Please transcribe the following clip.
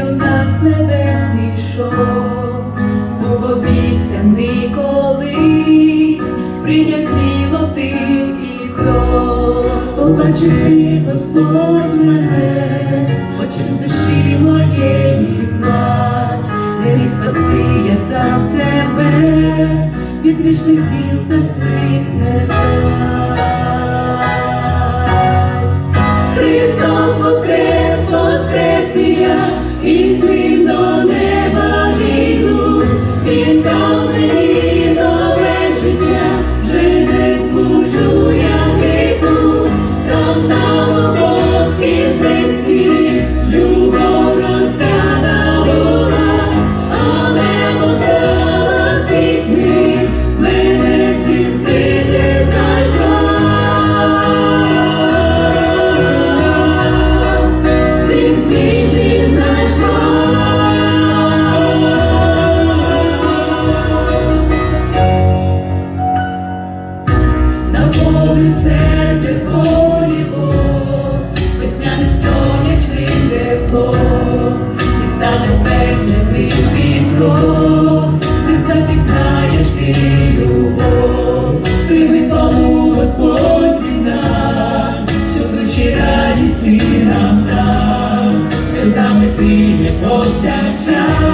до нас небес ішов, був обіцяний колись, прийняв тіло ти і кров, побачив ти, Господь мене, Хоче душі моєї плач, не міг спасти я сам себе, від грішних тіл та злих не Наповнить серце твоє Бог, весняним сонячним і стане впевненим вітром, Представ, знаєш ти любов, прийми тому Господь нас, що душі радість нам дав, що з ти є повсякчас.